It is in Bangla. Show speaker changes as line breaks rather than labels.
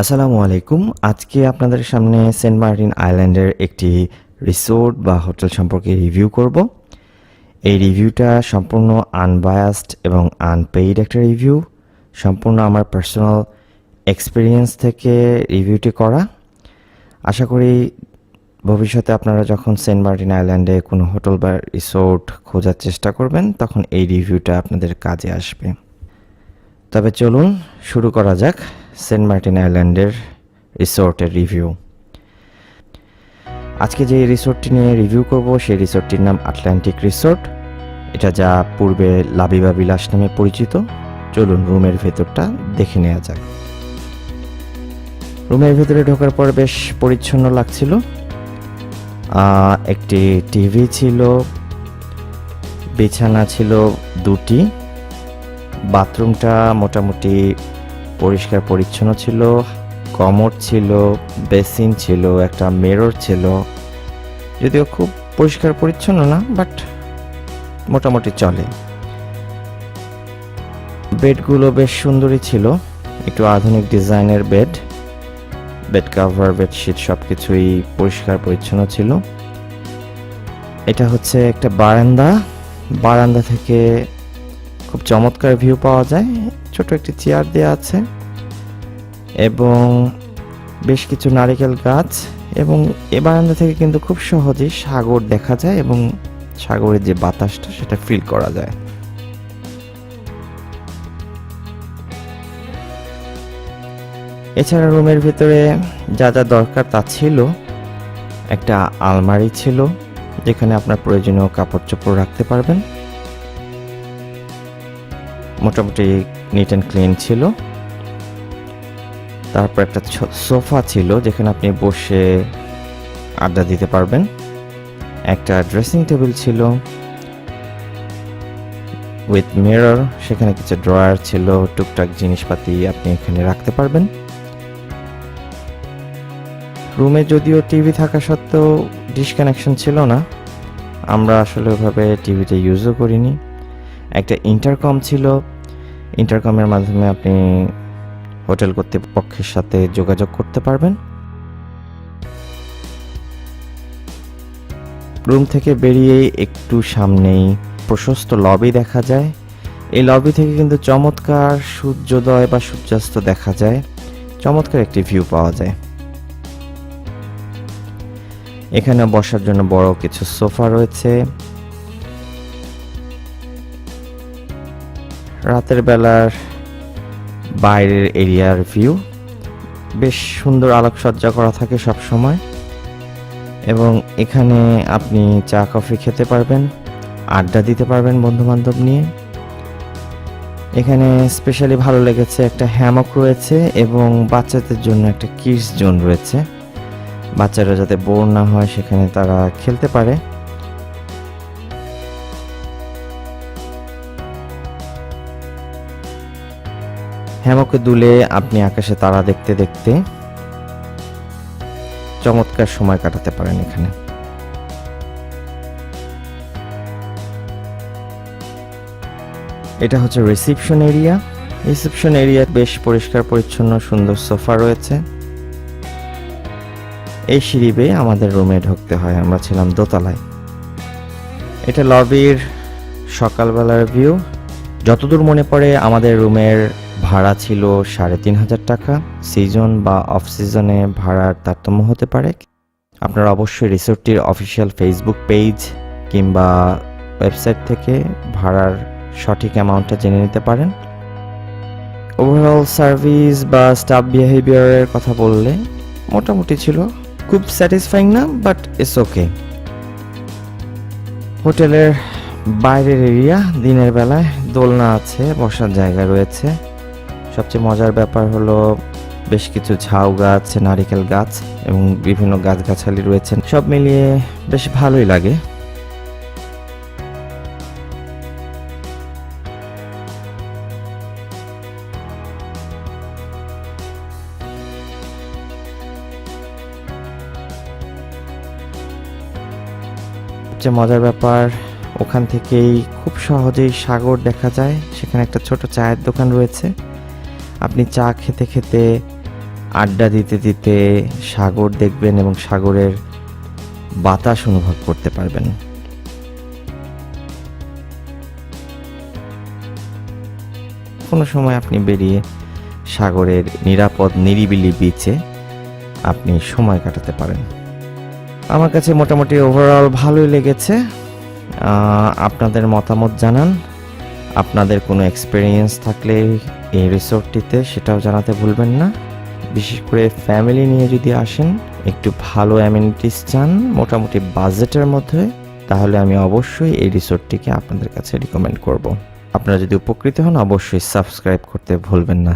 আসসালামু আলাইকুম। আজকে আপনাদের সামনে সেন্ট মার্টিন আইল্যান্ডের একটি রিসোর্ট বা হোটেল সম্পর্কে রিভিউ করব। এই রিভিউটা সম্পূর্ণ আনবায়াসড এবং আনপেইড একটা রিভিউ। সম্পূর্ণ আমার পার্সোনাল এক্সপিরিয়েন্স থেকে রিভিউটি করা। আশা করি ভবিষ্যতে আপনারা যখন সেন্ট মার্টিন আইল্যান্ডে কোনো হোটেল বা রিসোর্ট খোঁজার চেষ্টা করবেন, তখন এই রিভিউটা আপনাদের কাজে আসবে। তবে চলুন, শুরু করা যাক। সেন্ট মার্টিন আইল্যান্ডের রিসোর্টের রিভিউ। আজকে যে রিসোর্টটি নিয়ে রিভিউ করব, সেই রিসোর্টটির নাম আটলান্টিক রিসোর্ট। এটা যা পূর্বে লাবিবা বিলাস নামে পরিচিত। চলুন রুমের ভেতরটা দেখে নেওয়া যাক। রুমের ভেতরে ঢোকার পর বেশ পরিচ্ছন্ন লাগছিল। একটি টিভি ছিল, বিছানা ছিল দুটি। বাথরুমটা মোটামুটি পরিষ্কার পরিচ্ছন্ন ছিল কমোড ছিল, বেসিন ছিল, একটা মিরর ছিল। যদিও খুব পরিষ্কার পরিচ্ছন্ন না বাট মোটামুটি চলে। বেডগুলো বেশ সুন্দরই ছিল, একটু আধুনিক ডিজাইনের বেড। বেড কাভার বেডশিট সব কিছুই পরিষ্কার পরিচ্ছন্ন ছিল। এটা হচ্ছে একটা বারান্দা। বারান্দা থেকে খুব চমৎকার ভিউ পাওয়া যায়। ছোট একটি চেয়ার দেওয়া আছে এবং বেশ কিছু নারিকেল গাছ এবং এ বারান্দা থেকে কিন্তু খুব সহজেই সাগর দেখা যায় এবং সাগরের যে বাতাসটা, সেটা ফিল করা যায়। এছাড়া রুমের ভিতরে যা যা দরকার তা ছিল, একটা আলমারি ছিল যেখানে আপনার প্রয়োজনীয় কাপড় চোপড় রাখতে পারবেন। মোটামুটি নিট অ্যান্ড ক্লিন ছিল। তারপর একটা সোফা ছিল, যেখানে আপনি বসে আড্ডা দিতে পারবেন। একটা ড্রেসিং টেবিল ছিল। উইথ মিরর সেখানে কিছু ড্রয়ার ছিল, টুকটাক জিনিসপাতি আপনি এখানে রাখতে পারবেন। রুমে যদিও টিভি থাকা সত্ত্বেও ডিশ কানেকশন ছিল না। আমরা আসলে ওভাবে টিভিটা ইউজও করিনি। একটা ইন্টারকম ছিল। ইন্টারকমের মাধ্যমে আপনি হোটেল কর্তৃপক্ষের সাথে যোগাযোগ করতে পারবেন। রুম থেকে বেরিয়ে একটু সামনেই প্রশস্ত লবি দেখা যায়। এই লবি থেকে কিন্তু চমৎকার সূর্যোদয় বা সূর্যাস্ত দেখা যায়। চমৎকার একটি ভিউ পাওয়া যায়। এখানে বসার জন্য বড় কিছু সোফা রয়েছে। রাতের বেলার বাইরের এরিয়ার ভিউ বেশ সুন্দর আলোকসজ্জা করা থাকে সব সময় এবং এখানে আপনি চা, কফি খেতে পারবেন, আড্ডা দিতে পারবেন বন্ধু বান্ধব নিয়ে। এখানে স্পেশালি ভালো লেগেছে একটা হ্যামক রয়েছে এবং বাচ্চাদের জন্য একটা কিডস জোন রয়েছে। বাচ্চারা যাতে বোর না হয়, সেখানে তারা খেলতে পারে। হ্যামকে দুলে আপনি আকাশে তারা দেখতে দেখতে চমৎকার সময় কাটাতে পারেন এখানে। এটা হচ্ছে রিসিপশন এরিয়া রিসিপশন এরিয়া বেশ পরিষ্কার, পরিচ্ছন্ন, সুন্দর সোফা রয়েছে। এই সিঁড়ি আমাদের রুমে ঢুকতে হয়, আমরা ছিলাম দোতলায়। এটা লবির সকালবেলার ভিউ যতদূর মনে পড়ে, আমাদের রুমের ভাড়া ছিল সাড়ে তিন হাজার টাকা। সিজন বা অফ সিজনে ভাড়ার তারতম্য হতে পারে। আপনারা অবশ্যই রিসোর্টটির অফিসিয়াল ফেসবুক পেজ কিংবা ওয়েবসাইট থেকে ভাড়ার সঠিক অ্যামাউন্টটা জেনে নিতে পারেন। ওভারঅল সার্ভিস বা স্টাফ বিহেভিয়ারের কথা বললে মোটামুটি ছিল। খুব স্যাটিসফাইং না বাট ইটস ওকে হোটেলের বাইরের এরিয়া দিনের বেলায় দোলনা আছে, বসার জায়গা রয়েছে। সবচেয়ে মজার ব্যাপার হলো বেশ কিছু ঝাউ গাছ, নারিকেল গাছ এবং বিভিন্ন গাছগাছালি রয়েছে। সব মিলিয়ে বেশ ভালোই লাগে। মজার ব্যাপার, ওখান থেকেই খুব সহজেই সাগর দেখা যায়। সেখানে একটা ছোট চায়ের দোকান রয়েছে। আপনি চা খেতে খেতে, আড্ডা দিতে দিতে সাগর দেখবেন এবং সাগরের বাতাস অনুভব করতে পারবেন। কোনো সময় আপনি বেরিয়ে সাগরের নিরাপদ, নিরিবিলি বিচে আপনি সময় কাটাতে পারেন। আমার কাছে মোটামুটি ওভারঅল ভালোই লেগেছে। আপনাদের মতামত জানান। আপনাদের কোনো এক্সপিরিয়েন্স থাকলে এই রিসোর্টটিতে সেটাও জানাতে ভুলবেন না। বিশেষ করে ফ্যামিলি নিয়ে যদি আসেন, একটু ভালো অ্যামিনিটিস চান, মোটামুটি বাজেটের মধ্যে, তাহলে আমি অবশ্যই এই রিসোর্টটিকে আপনাদের কাছে রিকমেন্ড করব। আপনারা যদি উপকৃত হন, অবশ্যই সাবস্ক্রাইব করতে ভুলবেন না।